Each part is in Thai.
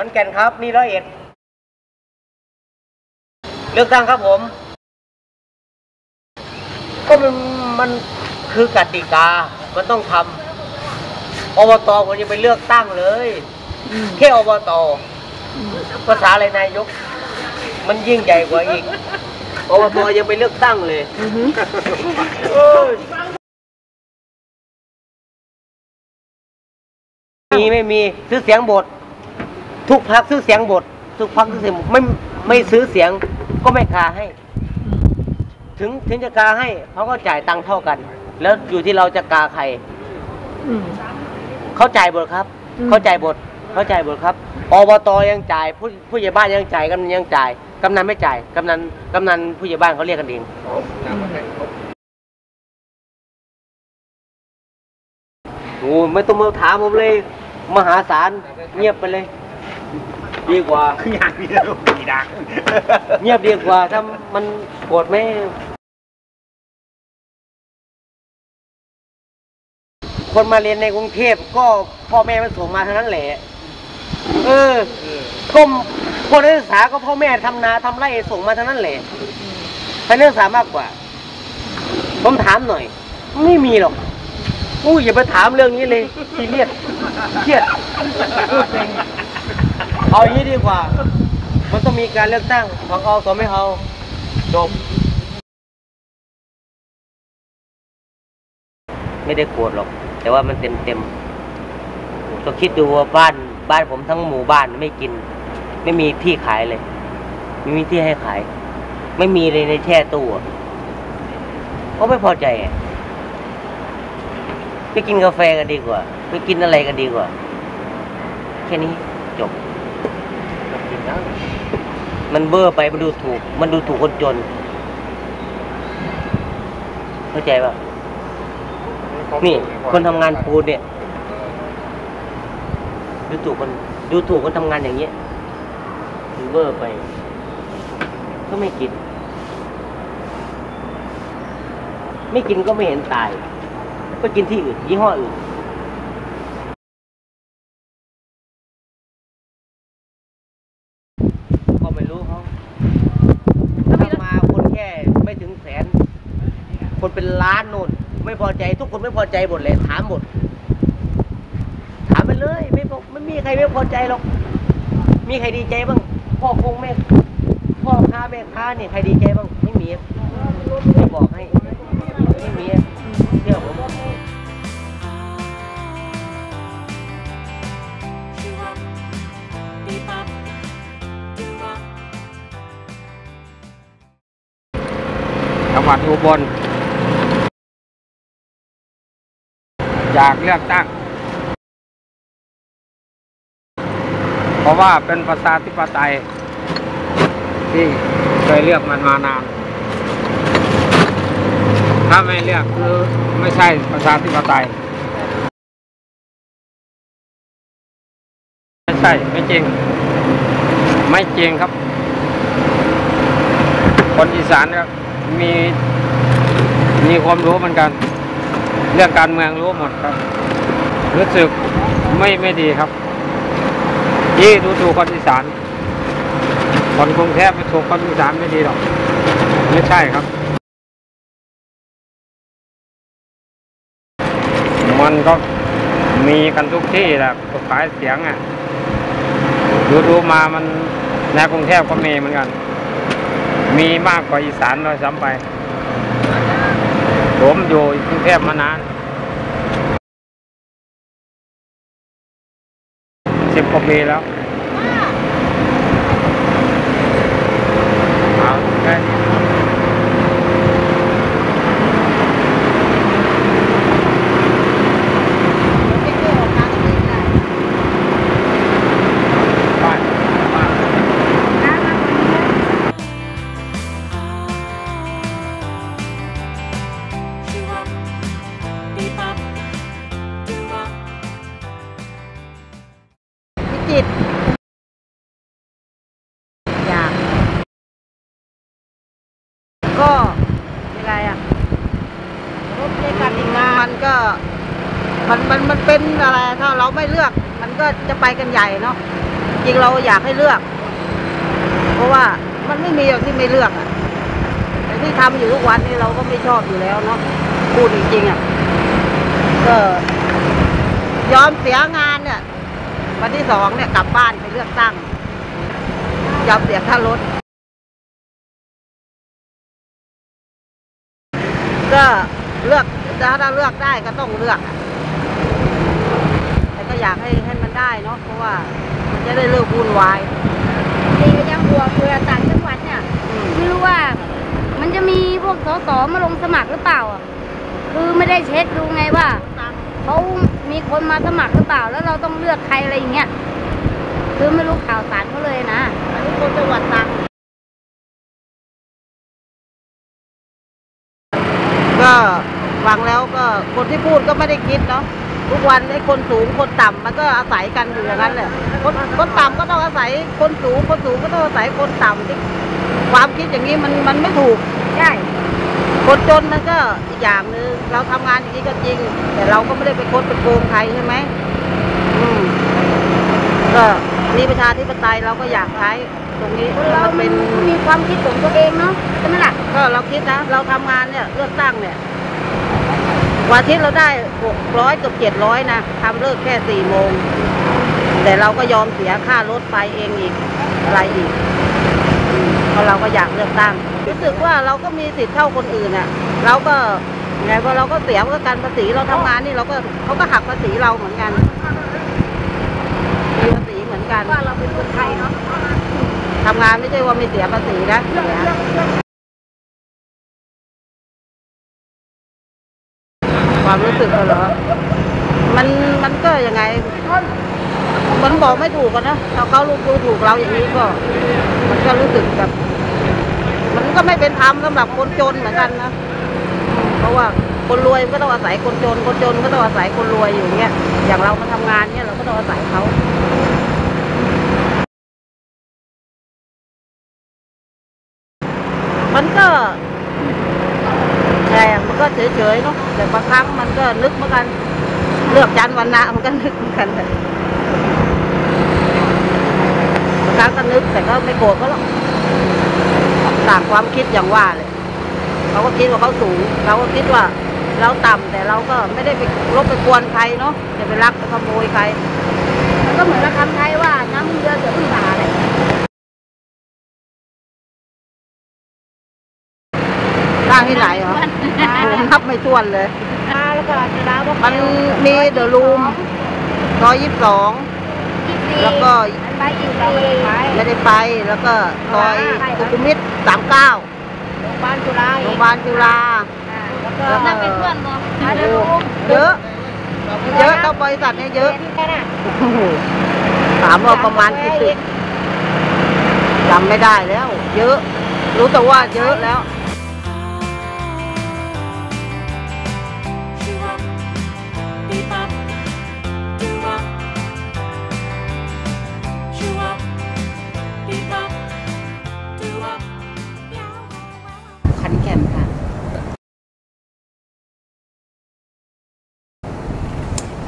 ขอนแก่นครับนี่ร้อยเอ็ดเลือกตั้งครับผม ก็มันมันคือกติกา มันต้องทำอบตผมยังไปเลือกตั้งเลยแค่อบตภาษาอะไรนายก มันยิ่งใหญ่กว่าอีกอบตยังไปเลือกตั้งเลยเอ้ยมีไม่มีซื้อเสียงบท ทุกพักซื้อเสียงบท ทุกพักซื้อเสียงบทไม่ไม่ซื้อเสียงก็ไม่กาให้ ถึงถึงจะกาให้เขาก็จ่ายตังค์เท่ากัน แล้วอยู่ที่เราจะกาใครเขาจ่ายบทครับ เขาจ่ายบทเขาจ่ายบทครับอบตยังจ่ายผู้ผู้ใหญ่บ้านยังจ่ายกำนันยังจ่ายกำนันไม่จ่ายกำนันกำนันผู้ใหญ่บ้านเขาเรียกกันเองโอ้ไม่ต้องมาถามผมเลย มหาศาลเงียบไปเลย ดีกว่าอย่างนี้ลูกผีดังเงียบดีกว่าถ้ามันโกรธไหมคนมาเรียนในกรุงเทพก็พ่อแม่มันส่งมาเท่านั้นแหละ เออก็คนนักศึกษาก็พ่อแม่ทำนาทำไร่ส่งมาเท่านั้นแหละให้นักศึกษามากกว่า ผมถามหน่อย ไม่มีหรอกอู้อย่าไปถามเรื่องนี้เลยซีเรียสเครียดพูดจริง เอาอย่างนี้ดีกว่า มันต้องมีการเลือกตั้งของเอาสอไม่เอาจบไม่ได้โกรธหรอก แต่ว่ามันเต็มเต็มก็คิดดูว่าบ้านบ้านผมทั้งหมู่บ้านไม่กิน ไม่มีที่ขายเลย ไม่มีที่ให้ขาย ไม่มีเลยในแช่ตู้อะก็ไม่พอใจไปกินกาแฟกันดีกว่า ไปกินอะไรกันดีกว่า แค่นี้จบ มันเบอร์ไปมันดูถูก มันดูถูกคนจน เข้าใจป่ะนี่ คนทำงานปูนเนี่ยดูถูกคนดูถูกคนทำงานอย่างเงี้ยมันเบอร์ไป ก็ไม่กิน ไม่กินก็ไม่เห็นตาย ก็กินที่อื่นยี่ห้ออื่น ก็ไม่รู้เขาถ้ามาคนแค่ไม่ถึงแสน คน เป็นล้านนู่น ไม่พอใจทุกคนไม่พอใจหมดเลย ถามหมด ถามไปเลยไม่ไม่มีใครไม่พอใจหรอก มีใครดีใจบ้างพ่อคงแม่พ่อค้าแม่ค้าเนี่ยใครดีใจบ้างไม่มีจะบอกให้ไม่มีเชื่อผมจังหวัดอุบล อยากเลือกตั้ง เพราะว่าเป็นประชาธิปไตย ที่เคยเลือกมันมานาน ถ้าไม่เลือกคือไม่ใช่ประชาธิปไตย ไม่ใช่ไม่จริง ไม่จริงครับ คนอีสานครับมีมีความรู้เหมือนกัน เรื่องการเมืองรู้หมดครับ รู้สึกไม่ไม่ดีครับ ที่ดูถูกคนอีสานคนกรุงเทพไม่ถูกคนอีสานไม่ดีหรอก ไม่ใช่ครับ มันก็มีกันทุกที่แหละกฎหมายเสียงอะดูดูมามันในกรุงเทพก็มีเหมือนกัน มีมากกว่าอีสานเลยซ้ำไป ผมอยู่กรุงเทพมานาน สิบกว่าปีแล้ว เอาแค่นี้ ก็มันมันมันเป็นอะไรถ้าเราไม่เลือก มันก็จะไปกันใหญ่เนาะจริงเราอยากให้เลือก เพราะว่ามันไม่มีอย่างที่ไม่เลือกอะแต่ที่ทำอยู่ทุกวันนี้เราก็ไม่ชอบอยู่แล้วเนาะพูดจริงๆอะก็ยอมเสียงานเนี่ยวันที่สองเนี่ยกลับบ้านไปเลือกตั้งยอมเสียค่ารถก็เลือก ถ้าเราเลือกได้ก็ต้องเลือกอะแต่ก็อยากให้ให้มันได้เนาะเพราะว่ามันจะได้เลิกวุ่นวายดีก็ยังห่วงเวลาต่างจังหวัดเนี่ยอืมไม่รู้ว่า มันจะมีพวกสสมาลงสมัครหรือเปล่าอะคือไม่ได้เช็คดูไงว่าเขามีคนมาสมัครหรือเปล่า แล้วเราต้องเลือกใครอะไรอย่างเงี้ยคือไม่รู้ข่าวสารเขาเลยนะอันนี้คนจังหวัดตรังก็ ฟังแล้วก็คนที่พูดก็ไม่ได้คิดเนาะทุกวันไอ้คนสูงคนต่ำมันก็อาศัยกันอยู่อย่างนั้นแหละคนคนต่ำก็ต้องอาศัยคนสูงคนสูงก็ต้องอาศัยคนต่ำที่ความคิดอย่างนี้มันมันไม่ถูกใช่คนจนมันก็อีกอย่างหนึ่งเราทำงานอย่างนี้ก็จริง แต่เราก็ไม่ได้ไปคดไปโกงใครใช่ไหมอืมก็มีประชาธิปไตยเราก็อยากใช้ตรงนี้คนเรามันมัเป็นนมีความคิดของตัวเองเนาะใช่ไหมล่ะก็เราคิดนะ เราทำงานเนี่ยเลือกตั้งเนี่ย วันอาทิตย์เราได้หกร้อยกับเจ็ดร้อยนะทำเลิกแค่สี่โมง แต่เราก็ยอมเสียค่ารถไปเองอีกอะไรอีกอืมเพราะเราก็อยากเลือกตั้งรู้สึกว่าเราก็มีสิทธิ์เท่าคนอื่นอะ เราก็ไงพอเราก็เสียก็การภาษีเราทำงานนี่เราก็เขาก็หักภาษีเราเหมือนกันมีภาษีเหมือนกันว่าเราเป็นคนไทยเนาะทำงานไม่ใช่ว่าไม่เสียภาษีนะ ความรู้สึกเหรอ มันมันก็ยังไงมันบอกไม่ถูกกันนะถ้าเขารู้ดูถูกเราอย่างนี้ก็ มันก็รู้สึกแบบ มันก็ไม่เป็นธรรมสำหรับคนจนเหมือนกันนะเพราะว่าคนรวยก็ต้องอาศัยคนจน คนจนก็ต้องอาศัยคนรวยอยู่เงี้ย อย่างเรามาทำงานเนี่ยเราก็ต้องอาศัยเขามันก็ เฉยๆเนาะแต่บางครั้งมันก็นึกเหมือนกัน เลือกจันวันนะมันก็นึกเหมือนกันแต่บางครั้งก็นึกแต่ก็ไม่โกรธเขาหรอกต่างความคิดอย่างว่าเลยเขาก็คิดว่าเขาสูง เราก็คิดว่าเราต่ำแต่เราก็ไม่ได้ไปรบไปกวนใครเนาะจะไปรักไปขโมยใครมันก็เหมือนกับคำไทยว่าน้ำเรือเสือพึ่งป่าางที่ไหนเหรอนับไม่ถ้วนเลยมาแล้วก็จะดาวมันมีเดอะรูมร้อยยี่สิบสอง แล้วก็ ไปอีกเราไม่ได้ไปไม่ได้ไป แล้วก็ซอยสุขุมวิทสามเก้าโรงพยาบาลจุฬาโรงพยาบาลจุฬาแล้วก็แล้วก็นั่งเป็นเพื่อนเนาะมาเดินรูมเยอะ เยอะต้องบริษัทเนี่ยเยอะที่กันอะโอ้โหถามว่าประมาณกี่ตึกจำไม่ได้แล้ว เยอะ รู้แต่ว่าเยอะแล้ว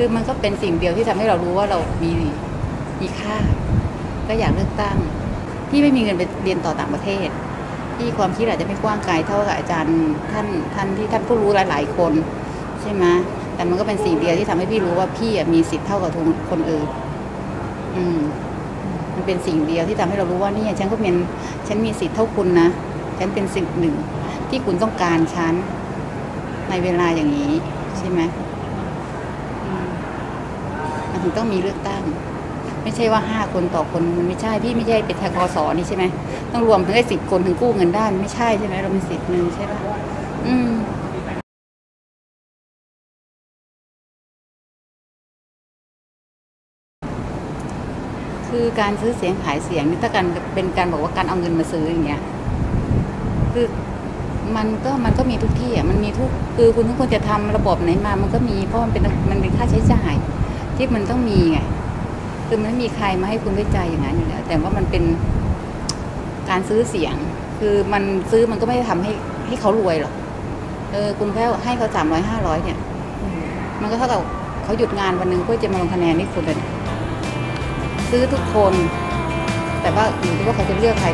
คือมันก็เป็นสิ่งเดียวที่ทำให้เรารู้ว่าเรามีมีค่า ก็อยากเลือกตั้ง ที่ไม่มีเงินไปเรียนต่อต่างประเทศ ที่ความคิดอาจจะไม่กว้างไกลเท่ากับอาจารย์ท่านท่านที่ท่านผู้รู้หลาย ๆ คน ใช่ไหมแต่มันก็เป็นสิ่งเดียวที่ทำให้พี่รู้ว่าพี่มีสิทธิ์เท่ากับทุกคนอื่นอืมมันเป็นสิ่งเดียวที่ทำให้เรารู้ว่านี่ฉันก็เป็นฉันมีสิทธิ์เท่าคุณนะฉันเป็นสิ่งหนึ่งที่คุณต้องการฉันในเวลาอย่างนี้ใช่ไหม มันถึงต้องมีเลือกตั้ง ไม่ใช่ว่าห้าคนต่อคนมันไม่ใช่พี่ไม่ใช่เป็นทกสนี่ใช่ไหมต้องรวมถึงได้สิบคนถึงกู้เงินได้มันไม่ใช่ใช่ไหมเรามีสิทธิ์หนึ่งใช่ปะอืมคือการซื้อเสียงขายเสียงนี่ถ้าการเป็นการบอกว่าการเอาเงินมาซื้ออย่างเงี้ยคือมันก็มันก็มีทุกที่อะมันมีทุกคือคุณทุกคนจะทำระบบไหนมา มันก็มีเพราะมันเป็นมันเป็นค่าใช้จ่าย ที่มันต้องมีไงคือมันไม่มีใครมาให้คุณด้วยใจอย่างนั้นอยู่แล้ว แต่ว่ามันเป็นการซื้อเสียง คือมันซื้อมันก็ไม่ได้ทำให้ให้เขารวยหรอกเออคุณแค่ให้เขาสามร้อยห้าร้อยเนี่ย มันก็เท่ากับเขาหยุดงานวันหนึ่งเพื่อจะมาลงคะแนนให้คุณเลยซื้อทุกคน แต่ว่าอยู่ที่ว่าเขาจะเลือกใคร